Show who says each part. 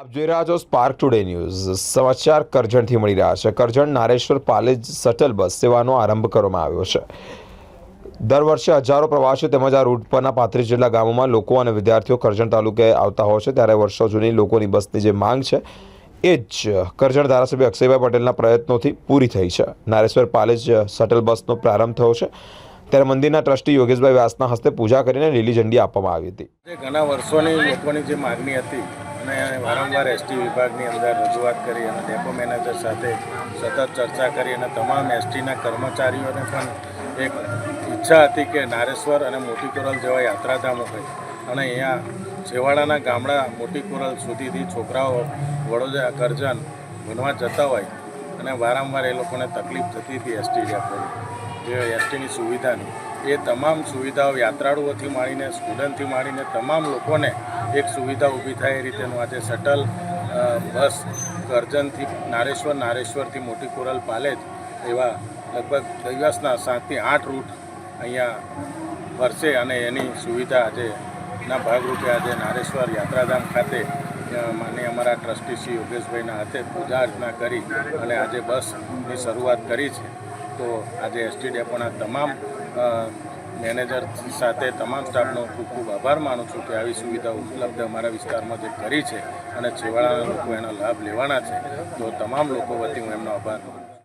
Speaker 1: આપ જોઈ રહ્યા છો સ્પાર્ક ટુડે ન્યૂઝ સમાચાર કરજણથી મળી રહ્યા છે. કરજણ નારેશ્વર પાલેજ શટલ બસ સેવાનો આરંભ કરવામાં આવ્યો છે. દર વર્ષે હજારો પ્રવાસીઓ તેમજ આ રૂટ પરના પાંત્રીસ જેટલા ગામોમાં લોકો અને વિદ્યાર્થીઓ કરજણ તાલુકે આવતા હોય છે. ત્યારે વર્ષો જૂની લોકોની બસની જે માંગ છે, એ જ કરજણ ધારાસભ્ય અક્ષયભાઈ પટેલના પ્રયત્નોથી પૂરી થઈ છે. નારેશ્વર પાલેજ શટલ બસનો પ્રારંભ થયો છે. ત્યારે મંદિરના ટ્રસ્ટી યોગેશભાઈ વ્યાસના હસ્તે પૂજા કરીને લીલી ઝંડી આપવામાં આવી હતી.
Speaker 2: ઘણા વર્ષોની લોકોની જે માગણી હતી અને વારંવાર એસટી વિભાગની અંદર રજૂઆત કરી અને ડેપો મેનેજર સાથે સતત ચર્ચા કરી અને તમામ એસટીના કર્મચારીઓને પણ એક ઈચ્છા હતી કે નારેશ્વર અને મોટી જેવા યાત્રાધામો હોય. અને અહીંયા છેવાડાના ગામડા મોટી સુધીથી છોકરાઓ, વડોદરા, કરજણ ભણવા જતા હોય. અને વારંવાર એ લોકોને તકલીફ થતી હતી એસટી ડેપોની જે એસટીની સુવિધાની, એ તમામ સુવિધાઓ યાત્રાળુઓથી માંડીને, સ્ટુડન્ટથી માંડીને તમામ લોકોને એક સુવિધા ઊભી થાય એ રીતેનું આજે શટલ બસ કરજણથી નારેશ્વર, નારેશ્વરથી મોટી કોરલ પાલેજ એવા લગભગ દિવસના સાતથી આઠ રૂટ અહીંયા ફરશે અને એની સુવિધા આજે ના ભાગરૂપે આજે નારેશ્વર યાત્રાધામ ખાતે માનનીય અમારા ટ્રસ્ટી શ્રી યોગેશભાઈના હાથે પૂજા અર્ચના કરી અને આજે બસની શરૂઆત કરી છે. તો આજે એસટી ડેપોના તમામ મેનેજર સાથે તમામ સ્ટાફનો ખૂબ ખૂબ આભાર માનું છું કે આવી સુવિધા ઉપલબ્ધ અમારા વિસ્તારમાં જે કરી છે અને છેવાડાના લોકો એનો લાભ લેવાના છે. તો તમામ લોકો વતી હું એમનો આભાર માનું છું.